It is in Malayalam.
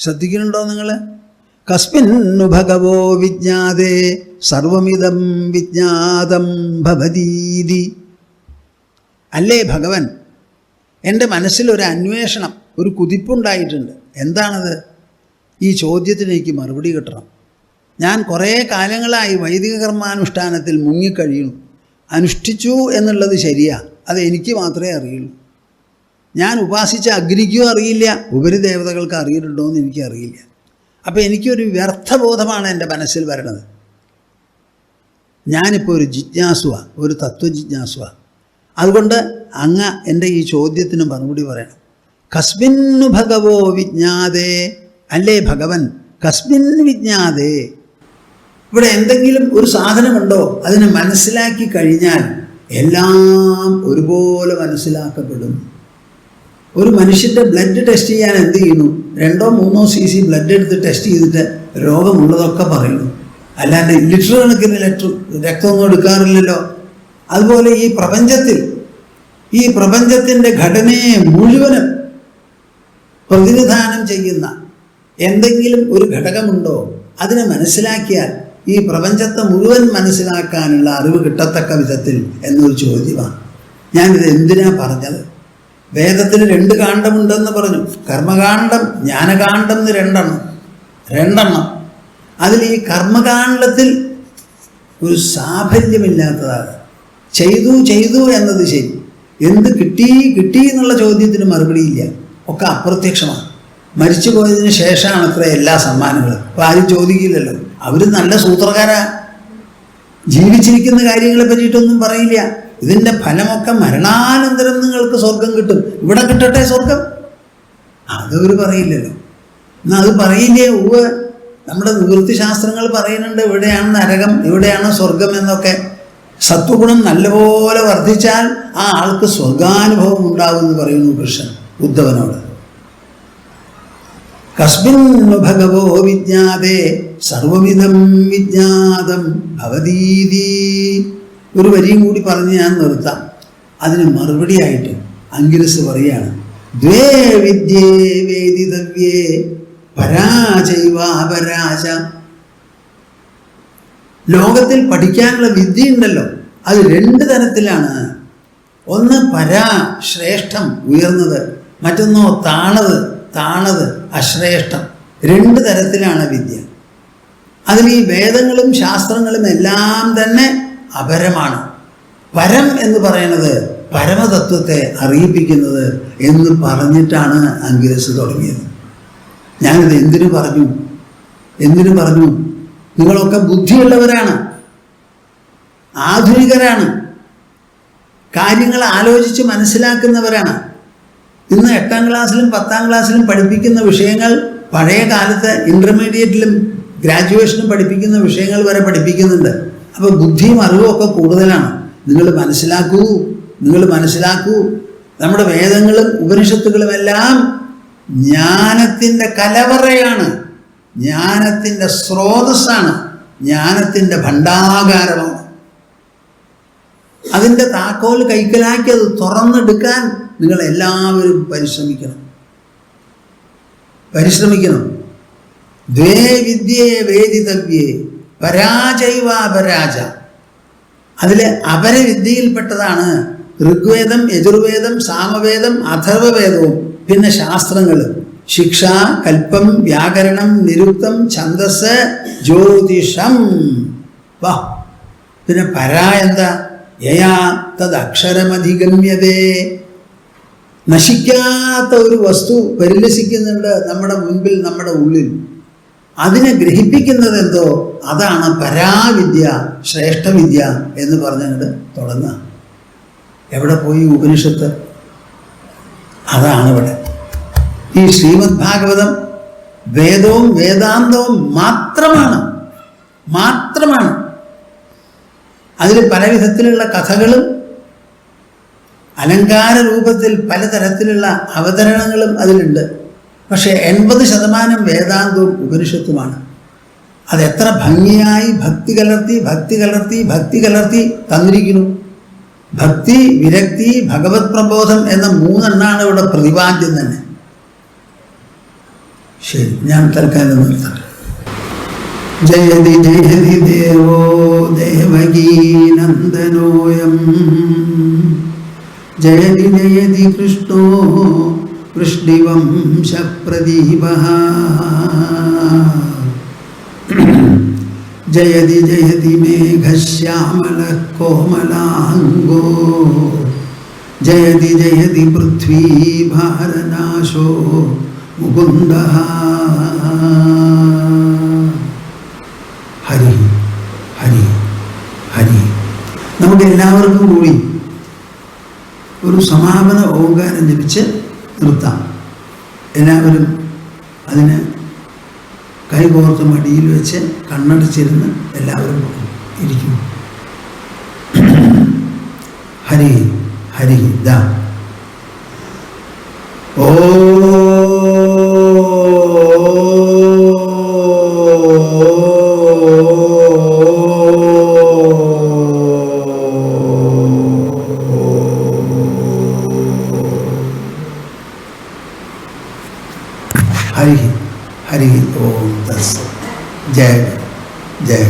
ശ്രദ്ധിക്കുന്നുണ്ടോ നിങ്ങൾ കസ്മിന്നു ഭഗവോ വിജ്ഞാതേ സർവമിതം വിജ്ഞാതം ഭവതീതി. അല്ലേ ഭഗവൻ? എന്റെ മനസ്സിൽ ഒരു അന്വേഷണം ഒരു കുതിപ്പുണ്ടായിട്ടുണ്ട്. എന്താണത്? ഈ ചോദ്യത്തിന് എനിക്ക് മറുപടി കിട്ടണം. ഞാൻ കുറേ കാലങ്ങളായി വൈദിക കർമാനുഷ്ഠാനത്തിൽ മുങ്ങിക്കഴിയുന്നു. അനുഷ്ഠിച്ചു എന്നുള്ളത് ശരിയാ അത് എനിക്ക് മാത്രമേ അറിയുള്ളൂ. ഞാൻ ഉപാസിച്ച അഗ്നിക്കും അറിയില്ല. ഉപരിദേവതകൾക്ക് അറിയിട്ടുണ്ടോ എന്ന് എനിക്കറിയില്ല അപ്പോൾ എനിക്കൊരു വ്യർത്ഥബോധമാണ് എന്റെ മനസ്സിൽ വരണത്. ഞാനിപ്പോൾ ഒരു ജിജ്ഞാസുവ ഒരു തത്വജിജ്ഞാസുവ. അതുകൊണ്ട് അങ്ങ് എന്റെ ഈ ചോദ്യത്തിന് മറുപടി പറയണം. കസ്മിന്നു ഭഗവോ വിജ്ഞാതേ അല്ലേ ഭഗവൻ? കസ്മിൻ വിജ്ഞാതേ. ഇവിടെ എന്തെങ്കിലും ഒരു സാധനമുണ്ടോ? അതിനെ മനസ്സിലാക്കി കഴിഞ്ഞാൽ എല്ലാം ഒരുപോലെ മനസ്സിലാക്കപ്പെടും. ഒരു മനുഷ്യന്റെ ബ്ലഡ് ടെസ്റ്റ് ചെയ്യാൻ എന്ത് ചെയ്യുന്നു? രണ്ടോ മൂന്നോ സി സി ബ്ലഡ് എടുത്ത് ടെസ്റ്റ് ചെയ്തിട്ട് രോഗമുള്ളതൊക്കെ പറയുന്നു. അല്ലാണ്ട് ലിറ്റർ കണക്കിന് ലിറ്റർ രക്തമൊന്നും എടുക്കാറില്ലല്ലോ. അതുപോലെ ഈ പ്രപഞ്ചത്തിൽ ഈ പ്രപഞ്ചത്തിന്റെ ഘടനയെ മുഴുവനും പ്രതിനിധാനം ചെയ്യുന്ന എന്തെങ്കിലും ഒരു ഘടകമുണ്ടോ? അതിനെ മനസ്സിലാക്കിയാൽ ഈ പ്രപഞ്ചത്തെ മുഴുവൻ മനസ്സിലാക്കാനുള്ള അറിവ് കിട്ടത്തക്ക വിധത്തിൽ എന്നൊരു ചോദ്യമാണ്. ഞാനിത് എന്തിനാ പറഞ്ഞത്? വേദത്തിന് രണ്ട് കാണ്ഡമുണ്ടെന്ന് പറഞ്ഞു. കർമ്മകാന്ഡം ജ്ഞാനകാന്ഡം എന്ന് രണ്ടെണ്ണം. രണ്ടെണ്ണം. അതിൽ ഈ കർമ്മകാണ്ഡത്തിൽ ഒരു സാഫല്യമില്ലാത്തതാണ്. ചെയ്തു ചെയ്തു എന്നത് ശരി. എന്ത് കിട്ടി കിട്ടി എന്നുള്ള ചോദ്യത്തിന് മറുപടിയില്ല ഒക്കെ അപ്രത്യക്ഷമാണ്. മരിച്ചു പോയതിന് ശേഷമാണ് അത്ര എല്ലാ സമ്മാനങ്ങളും. അപ്പോൾ ആരും ചോദിക്കില്ലല്ലോ. അവർ നല്ല സൂത്രകാരാ ജീവിച്ചിരിക്കുന്ന കാര്യങ്ങളെ പറ്റിയിട്ടൊന്നും പറയില്ല. ഇതിന്റെ ഫലമൊക്കെ മരണാനന്തരം നിങ്ങൾക്ക് സ്വർഗം കിട്ടും. ഇവിടെ കിട്ടട്ടെ സ്വർഗം? അതവർ പറയില്ലല്ലോ. എന്നാൽ അത് പറയില്ലേ? ഉവ് നമ്മുടെ നിവൃത്തിശാസ്ത്രങ്ങൾ പറയുന്നുണ്ട് ഇവിടെയാണ് നരകം ഇവിടെയാണ് സ്വർഗം എന്നൊക്കെ. സത്വഗുണം നല്ലപോലെ വർദ്ധിച്ചാൽ ആ ആൾക്ക് സ്വർഗാനുഭവം ഉണ്ടാകുമെന്ന് പറയുന്നു കൃഷ്ണൻ ഉദ്ധവനോട് കസ്മിൻ ഭഗവോ വിജ്ഞാതേ സർവവിധം വിജ്ഞാതം ഭവതീതി. ഒരു വരിയും കൂടി പറഞ്ഞ് ഞാൻ നിർത്താം. അതിന് മറുപടിയായിട്ട് അങ്കിരസ് പറയാണ് ദ്വേ വിദ്യേ വേദിതവ്യേ പരാജൈവാപരാജ ലോകത്തിൽ പഠിക്കാനുള്ള വിദ്യ ഉണ്ടല്ലോ അത് രണ്ട് തരത്തിലാണ്. ഒന്ന് പരാ ശ്രേഷ്ഠം ഉയർന്നത് മറ്റൊന്നോ താണത് താണത് അശ്രേഷ്ഠം. രണ്ട് തരത്തിലാണ് വിദ്യ. അതിൽ ഈ വേദങ്ങളും ശാസ്ത്രങ്ങളും എല്ലാം തന്നെ അപരമാണ്. പരം എന്ന് പറയുന്നത് പരമതത്വത്തെ അറിയിപ്പിക്കുന്നത് എന്ന് പറഞ്ഞിട്ടാണ് അങ്കിരസ് തുടങ്ങിയത്. ഞാനിത് എന്തിനു പറഞ്ഞു? എന്തിനു പറഞ്ഞു? നിങ്ങളൊക്കെ ബുദ്ധിയുള്ളവരാണ്. ആധുനികരാണ്. കാര്യങ്ങൾ ആലോചിച്ച് മനസ്സിലാക്കുന്നവരാണ്. ഇന്ന് എട്ടാം ക്ലാസ്സിലും പത്താം ക്ലാസ്സിലും പഠിപ്പിക്കുന്ന വിഷയങ്ങൾ പഴയ കാലത്ത് ഇന്റർമീഡിയറ്റിലും ഗ്രാജുവേഷനും പഠിപ്പിക്കുന്ന വിഷയങ്ങൾ വരെ പഠിപ്പിക്കുന്നുണ്ട്. അപ്പോൾ ബുദ്ധിയും അറിവും ഒക്കെ കൂടുതലാണ്. നിങ്ങൾ മനസ്സിലാക്കൂ നിങ്ങൾ മനസ്സിലാക്കൂ. നമ്മുടെ വേദങ്ങളും ഉപനിഷത്തുകളും എല്ലാം ജ്ഞാനത്തിന്റെ കലവറയാണ്. ജ്ഞാനത്തിന്റെ സ്രോതസ്സാണ്. ജ്ഞാനത്തിന്റെ ഭണ്ഡാകാരമാണ്. അതിന്റെ താക്കോൽ കൈക്കലാക്കി അത് തുറന്നെടുക്കാൻ നിങ്ങൾ എല്ലാവരും പരിശ്രമിക്കണം. പരിശ്രമിക്കണം. ദ്വേ വിദ്യയെ വേദിതവ്യേ പരാജൈവാപരാജ. അതിൽ അപരവിദ്യയിൽപ്പെട്ടതാണ് ഋഗ്വേദം യജുർവേദം സാമവേദം അഥർവവേദവും പിന്നെ ശാസ്ത്രങ്ങൾ ശിക്ഷ കൽപ്പം വ്യാകരണം നിരുക്തം ഛന്ദസ് ജ്യോതിഷം. വാ. പിന്നെ പരാ എന്താ? യയാ തദക്ഷരമധിഗമ്യതേ. നശിക്കാത്ത ഒരു വസ്തു പരിലസിക്കുന്നുണ്ട് നമ്മുടെ മുൻപിൽ നമ്മുടെ ഉള്ളിൽ. അതിനെ ഗ്രഹിപ്പിക്കുന്നത് എന്തോ? അതാണ് പരാവിദ്യ ശ്രേഷ്ഠവിദ്യ എന്ന് പറഞ്ഞുകൊണ്ട് തുടങ്ങുക. എവിടെ പോയി ഉപനിഷത്ത്? അതാണ് ഇവിടെ. ഈ ശ്രീമദ് ഭാഗവതം വേദവും വേദാന്തവും മാത്രമാണ്. മാത്രമാണ്. അതിൽ പല വിധത്തിലുള്ള കഥകളും അലങ്കാര രൂപത്തിൽ പലതരത്തിലുള്ള അവതരണങ്ങളും അതിലുണ്ട്. പക്ഷേ എൺപത് ശതമാനം വേദാന്തവും ഉപനിഷത്തുമാണ്. അതെത്ര ഭംഗിയായി ഭക്തി കലർത്തി ഭക്തി കലർത്തി ഭക്തി കലർത്തി തന്നിരിക്കുന്നു. ഭക്തി വിരക്തി ഭഗവത് പ്രബോധം എന്ന മൂന്നെണ്ണാണ് ഇവിടെ പ്രതിപാദ്യം തന്നെ. ശരി ഞാൻ തൽക്കാലം നിർത്തട്ടെ ജയതി ജയതി ദേവോ ദേവകീനന്ദനോയം. ജയതി ജയതി കൃഷ്ണോ. വൃഷ്ണിവംശപ്രദീപ ജയതി ജയതി മേഘശ്യാമല കോമലാംഗോ ജയതി ജയതി പൃഥ്വീഭാരനാശോ മുകുന്ദ ഹരി ഹരി ഹരി നമുക്ക് എല്ലാവർക്കും കൂടി ഒരു സമാപന ഓങ്കാരം ജപിച്ച് നിർത്താം. എല്ലാവരും അതിന് കൈകോർത്ത് മടിയിൽ വെച്ച് കണ്ണടച്ചിരുന്ന് എല്ലാവരും ഇരിക്കും. ഹരി ഹരി ദ. ഓ ഹരി ഹരി ഓം തസ് ജയ ജയ